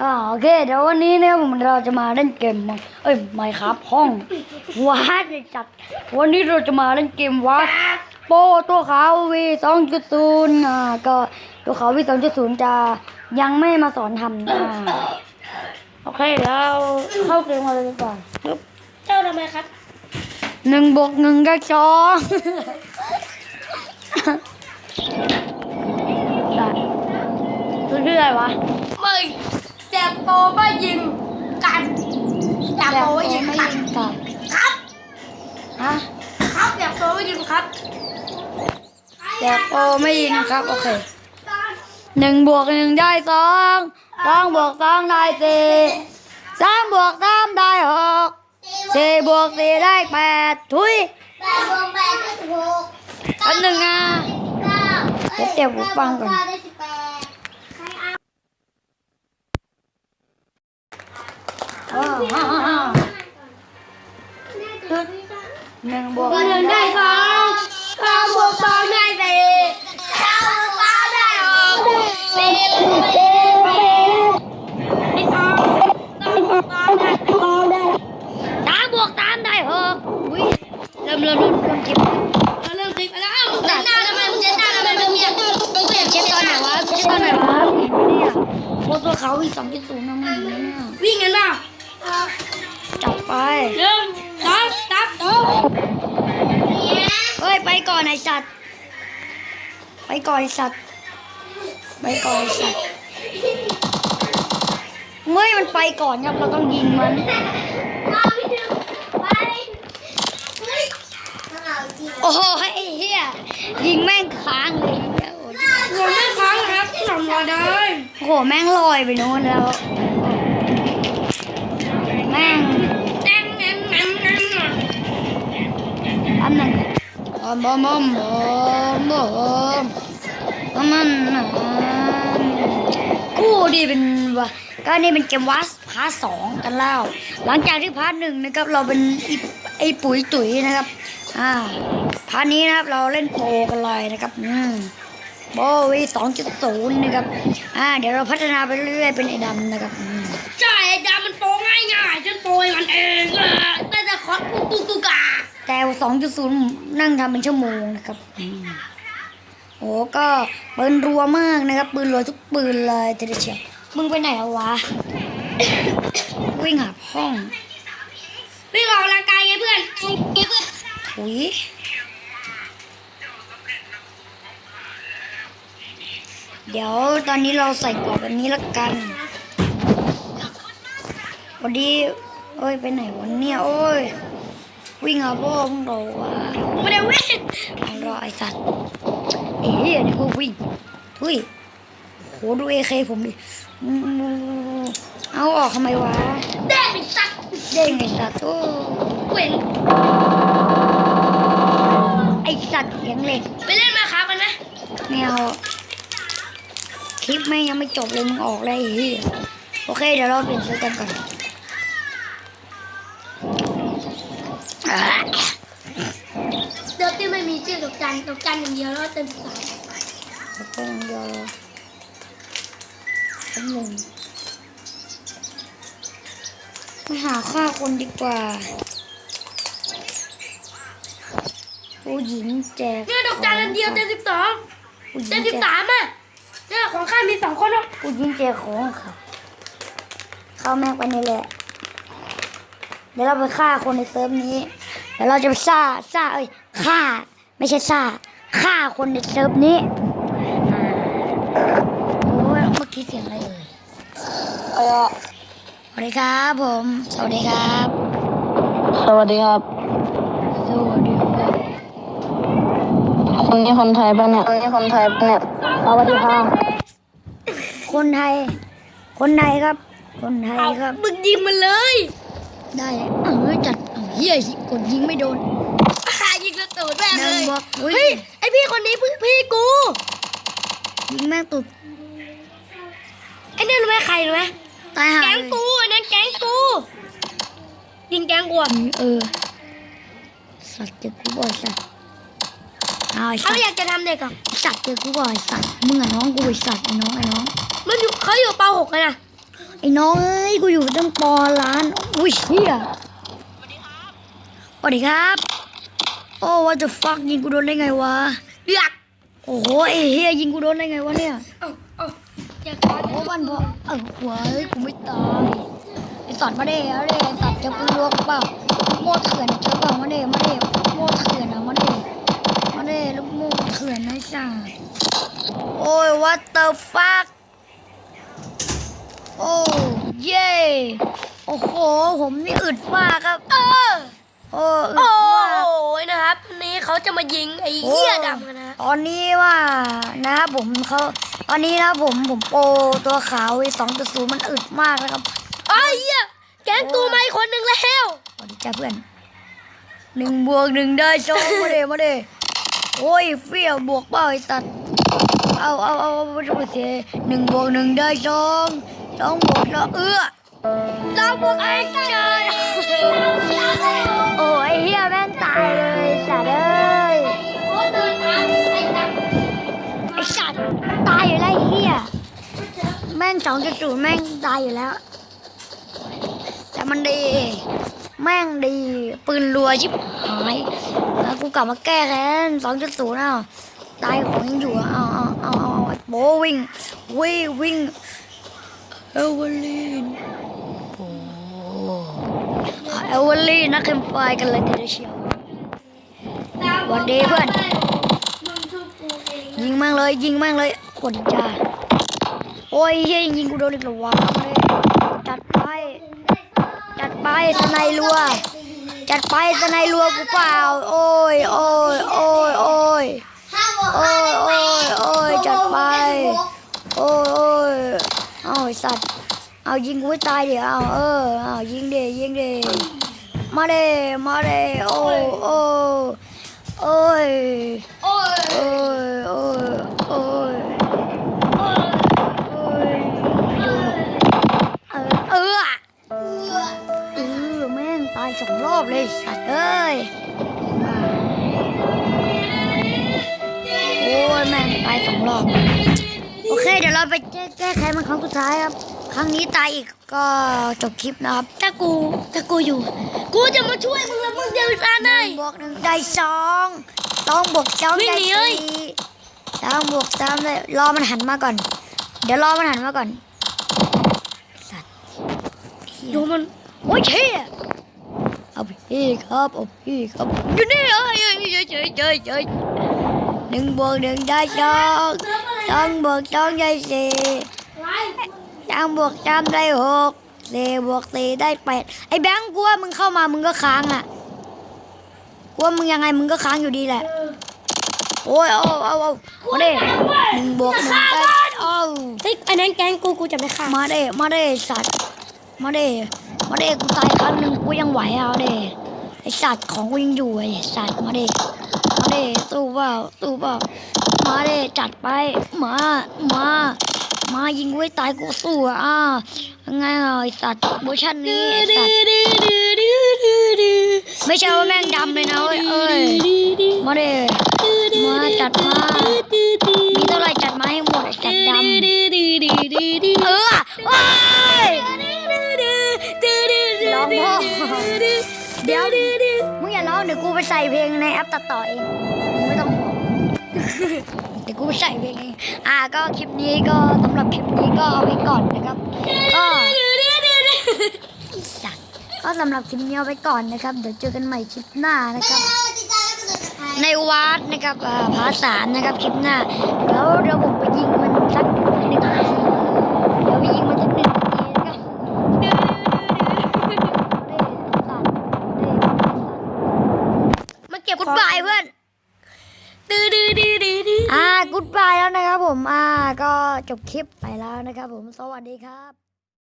อ่าโอเคเดี๋ยววันนี้เนี่ยผมเราจะมาเล่นเกมมาเอ้ยไม่ครับห้องวัดเลยจัด วันนี้เราจะมาเล่นเกมวัดโปตัวขาววีสองจุดศูนย์อ่าก็ตัวขาววีสองจุดศูนย์จะยังไม่มาสอนทำอ่าโอเคแล้วเข้าเกมมาเลยดีกว่าปึ๊บเจ้าทำไมครับหนึ่งบวกหนึ่งก็สองคือเรื่อยวะไม่ แจกโปไม่ยิงกันแจกโปไม่ยิงกันกับครับฮะครับแจกโปไม่ยิงครับแจกโอไม่ยิงครับโอเคหนึ่งบวกหนึ่งได้สองสองบวกสองได้สี่สามบวกสามได้หกสี่บวกสี่ได้แปดทุยแปดบวกแปดได้สิบหกอันหนึ่งอะเก้าเดี๋ยวเจ็บหูฟังก่อน เก้าได้สิบแปดใครเอา อ้าวอ้าวอ้าว หนึ่งบวกหนึ่งได้สองสองบวกสองได้สี่สามบวกสามได้หกสี่บวกสี่ได้สองสองบวกสองได้สองได้สามบวกสามได้หกอุ้ยเริ่มเริ่มเริ่มเริ่มเจ็บเราเริ่มคลิปแล้วอ้าวมึงเช็ดหน้าทำไมมึงเช็ดหน้าทำไมมึงเปียกมึงเปียกเช็เช็ดตอนไหนหน้าวะเช็ดตอนไหนวะเนี่ยโอ้ตัวเขาอีกสองจุดศูนย์นะมึงเนี่ยวิ่งกันป่ะ จับไปหนึ่งสองสามสองเฮ้ย ไปก่อนไอ้สัตว์ ไปก่อนไอ้สัตว์ ไปก่อนไอ้สัตว์เมื่อมันไปก่อนครับ เราต้องยิงมันมาพี่ดึงไปเฮ้ยเอาจริงโอ้โหไอ้เหี้ยยิงแม่งค้างเลยเหี้ยโอ้โหหัวไม่พังครับทำรอได้โอ้โหแม่งลอยไปโน้นแล้ว มบอมบอมบอมบอมบอมมันกู้ดีเป็นวะก็นี่เป็นเกมวัสพาร์ทสองกันแล้ว หลังจากที่พาร์ทหนึ่งนะครับ เราเป็นไอ้ปุ๋ยตุ๋ยนะครับ อ่าพาร์ทนี้นะครับเราเล่นโปรกันเลยนะครับ อืมโบวีสองจุดศูนย์นะครับ อ่า เดี๋ยวเราพัฒนาไปเรื่อยๆเป็นไอ้ดำนะครับใช่ไอ้ดามันโปง่ายง่ายๆฉันโปรยมันเองแต่จะคอสกูกูกา แต่สองจุดศูนย์นั่งทำเป็นชั่วโมงนะครับอืมโอ้ก็ปืนรัวมากนะครับ ปืนรัวทุกปืนเลยเทีเดียวมึงไปไหนแล้ววะ วิ่งหาห้อง วิ่งออกกำลังกายไงเพื่อนไงเพื่อนถุยเดี๋ยวตอนนี้เราใส่กรอบแบบนี้ละกัน วันนี้โอ้ยไปไหนวันเนี่ยโอ้ย วิ่งหาพ่อมึงเราวะไม่ได้วิ่งเอารอไอสัตว์ไอ้เหี้ยนี่กูวิ่งทุยโหดูเอเคผมดิอืมเอาออกทำไมวะแด้ไปสักเด้งไอสัตว์โอ้เว้นไอสัตว์เสียงเล็กไปเล่นมาครับกันไหมแมวคลิปแม่ยังไม่จบเลยมึงออกเลยไอ้เหี้ยโอเคเดี๋ยวเราเปลี่ยนเสื้อกันก่อน เดี๋ยวที่ไม่มีชื่อตกจันตกจันอย่างเดียวแล้วเต็มสายแล้วก็ยังเดียวเลยแป๊บหนึ่งไปหาฆ่าคนดีกว่าผู้หญิงแจกเนี่ยตกจันอันเดียวเต็มสิบสองผู้หญิเต็งมสิบกสามอะเนี่ยของข้ามีสองคนเนาะผู้หญิงแจกของค่ะเข้าแม็กไปนี่แหละ เดี๋ยวเราไปฆ่าคนในเซิร์ฟนี้ ดี๋ยวเราจะไปฆ่าฆ่าเอ้ยฆ่า ไม่ใช่ฆ่าฆ่าคนในเซิร์ฟนี้อ่าโอ้ยเมื่อกี้เสียงอะไรเอ่ยเออสวัสดีครับผม สวัสดีครับ สวัสดีครับ สวัสดีครับคนนี้คนไทยปะเนี่ยคนนี้คนไทยปะเนี่ยสวัสดีครับคนไทย คนไทยครับ คนไทยครับ มึงยิงมันเลย ได้ เออจัดเอาเฮียกดยิงไม่โดนอ่ายิงกระตูดแม่งเลยเดินบล็อกเฮ้ยเฮ้ยไอพี่คนนี้พี่พี่กูยิงแม่งตุดไอ้นั่นรู้ไหมใครรู้ไหมตายหาแก๊งเลยกูอันนั้นแก๊งกูยิงแก๊งกูอะอืมเออสัตว์เจะกูบ่อยสัตว์หเอาไอ้เขาสัตว์อยากจะทำเด็กอะสัตว์เจอกูก่อนไอ้สัตว์มึงอะน้องกูไอ้สัตว์ไอ้น้องไอ้น้องมันอยู่เขาอยู่ป .6 กันนะไอ้น้องเอ้ยกูอยู่ตั้งปอล้านอุ้ยเฮีย สวัสดีครับ โอ้ what the fuck ยิงกูโดนได้ไงวะเดือกโอ้โหไอ้เฮียยิงกูโดนได้ไงวะเนี่ยเอ้าเอ้าอยากขอโอ้บ้านพ่อเออหัวเอ้ยกูไม่ตายไอสัตว์มาเด้อาเด้ไอ้สัตว์จะกูลวกเปล่าโม่เถื่อนเจอเปล่ามาเด้มาเด้โม่เถื่อนอะมาเด้มาเด้ลูกโม่เถื่อนนะไอ้สัตว์โอ้ย what the fuck โอ้เย่โอ้โห ผมนี่อึดมากครับ เออ โอ้อึดโอ้มากยนะครับวันนี้เขาจะมายิงไอ้เหี้ยดำกันนะตอนนี้ว่านะครับผมเขาตอนนี้นะผมผมโปรตัวขาวสองตัวศูนย์มันอึดมากนะครับไอ้เหี้ยแก๊งกูมาอีกคนหนึ่งแล้วสวัสดีจ้าเพื่อนหนึ่งบวกหนึ่งได้สองมาเด้มาเด้โอ้ยเฟี้ยวบวกเปล่าไอ้สัตว์เอาเอาเอาเอาไม่ต้องเสียหนึ่งบวกหนึ่งได้สองสองบวกแล้วเอื้อ เราพวกไอ้เจอโอ้ยเฮียแม่งตายเลยสัตว์เอ้ยไอ้สัตว์ตายอยู่แล้วไอ้เฮียแม่งสองจุดศูนย์แม่งตายอยู่แล้ว แต่มันดี แม่งดีปืนรัวชิบหายแล้วกูกลับมาแก้แค้นสองจุดศูนย์อ้าตายของยังอยู่อะเอาเอาเอาเอาเอาโบวิ่งวิ่งวิ่ง เอเวอร์ลีนโอ้เอเวอร์ลีนนักเข็มไฟกันเลยทีเดียวเชียวำวันดีเพื่อนมึงทุบกูเองยิงแม่งเลย ยิงแม่งเลยกดจ้าโอ้ยเฮ้ยยิงกูโดนอีกแล้ววะมาเลยจัดไป จัดไปสไนรัว จัดไปสไนรัวกูเปล่า โอ้ยโอ้ยโอ้ยโอ้ยโอ้ยโอ้ยโอ้ยจัดไป โอ้ยโอ้ย เอาไอสัตว์ เอายิงกูตายเดี๋ยวเอาเออเอายิงเดยิงเดมาเดมาเดโอ้โอ้โอ้ยโอ้ยโอ้ยโอ้ยโอ้ยเออเออแม่งตายสองรอบเลยสัตว์เอ้ยโอ้ยแม่งตายสองรอบ เคเดี๋ยวเราไปแก้แก้ไขมันครั้งสุดท้ายครับ ครั้งนี้ตายอีกก็จบคลิปนะครับ ถ้ากูถ้ากูอยู่ กูจะมาช่วยมึงแล้วมึงจะตายได้บวกหนึ่งได้สองสองบวกสองวิ่งได้หนีเลยสี่สามบวกสามได้รอมันหันมาก่อน เดี๋ยวรอมันหันมาก่อนสัตว์ดูมันโอ้ยเชี่ยเอาพี่ครับเอาพี่ครับอยู่นี่เอ้ยเอ้ยเอ้ยเอ้ยเอ้ยเอ้ยหนึ่งบวกหนึ่งได้สองส องบวกสองได้สี่สามบวกสามได้หกสี่บวกสี่ได้แปดไอ้แบงค์กูว่ามึงเข้ามามึงก็ค้างอะกูว่ามึงยังไงมึงก็ค้างอยู่ดีแหละโอ้ยเอาเอาเอามาเด้หนึ่งบวกหนึ่งได้เอาเฮ้ยอันนั้นแก๊งกูกูจะไม่ฆ่ามาเด้มาเด้สัตว์มาเด้มาเด้กูตายครั้งหนึ่งกูยังไหวเอาเด้ไอสัตว์ของกูยังอยู่ไอสัตว์มาเด้มาเด้สู้เปล่าสู้เปล่า มาเด้จัดไป มา มา มายิงไว้ตายกูสู้อะอ่ายังไงอะไอสัตว์เวอร์ชันนี้ไอสัตว์ไม่ใช่ว่าแม่งดำเลยนะเว้ยเอ้ยมาเด้มาจัดมามีเท่าไรจัดมาให้หมดไอสัตว์ดำเออว้ายร้องพ่อเดี๋ยวมึงอย่าร้องเดี๋ยวกูไปใส่เพลงในแอปตัดต่อเองมึงไม่ต้อง ห่วงเดี๋ยวกูไปใส่เพลงเองอ่าก็คลิปนี้ก็สำหรับคลิปนี้ก็เอาไว้ก่อนนะครับ ก็สัตว์ก็สำหรับคลิปนี้เอาไว้ก่อนนะครับ เดี๋ยวเจอกันใหม่คลิปหน้านะครับ ในวัดนะครับอ่าภาษามนะครับคลิปหน้าเดี๋ยวเดี๋ยว จบคลิปไปแล้วนะครับผมสวัสดีครับ